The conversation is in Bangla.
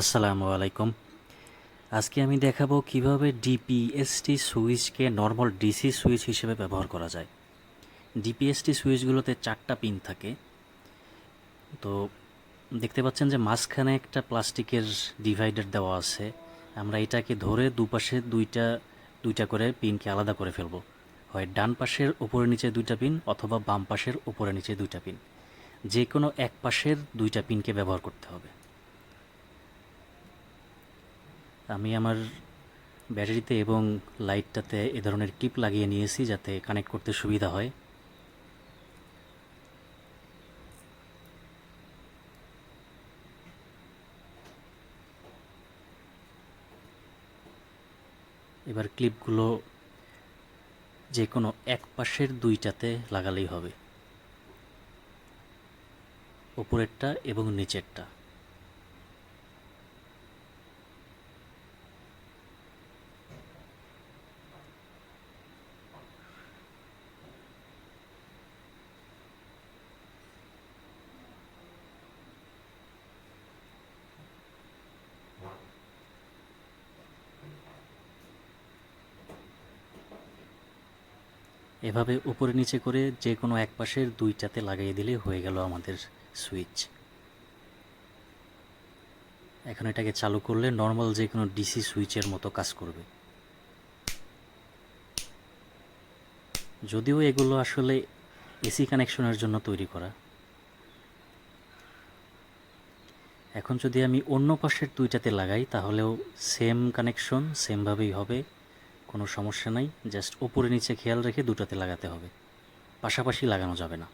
আসসালামু আলাইকুম। আজকে আমি দেখাবো কীভাবে ডিপিএসটি সুইচকে নর্মাল ডিসি সুইচ হিসেবে ব্যবহার করা যায়। ডিপিএসটি সুইচগুলোতে চারটা পিন থাকে। তো দেখতে পাচ্ছেন যে মাঝখানে একটা প্লাস্টিকের ডিভাইডার দেওয়া আছে। আমরা এটাকে ধরে দুপাশে দুইটা দুইটা করে পিনকে আলাদা করে ফেলব। হয় ডান পাশের উপরে নিচে দুইটা পিন অথবা বাম পাশের উপরে নিচে দুইটা পিন যে কোনো এক পাশের দুইটা পিনকে ব্যবহার করতে হবে। আমি আমার ব্যাটারিতে এবং লাইটটাতে এ ধরনের ক্লিপ লাগিয়ে নিয়েছি যাতে কানেক্ট করতে সুবিধা হয়। এবার ক্লিপগুলো যে কোনো এক পাশের দুইটাতে লাগালেই হবে। ওপরেরটা এবং নিচেরটা। এভাবে উপরে নিচে করে যে কোনো এক পাশের দুইটাতে লাগিয়ে দিলে হয়ে গেল আমাদের সুইচ এখন এটাকে চালু করলে নর্মাল যে কোনো ডিসি সুইচের মতো কাজ করবে। যদিও এগুলো আসলে এসি কানেকশনের জন্য তৈরি করা। এখন যদি আমি অন্য পাশের দুইটাতে লাগাই, তাহলেও সেম কানেকশন সেমভাবেই হবে। কোনো সমস্যা নাই জাস্ট ওপরে নিচে খেয়াল রেখে দুটাতে লাগাতে হবে। পাশাপাশি লাগানো যাবে না।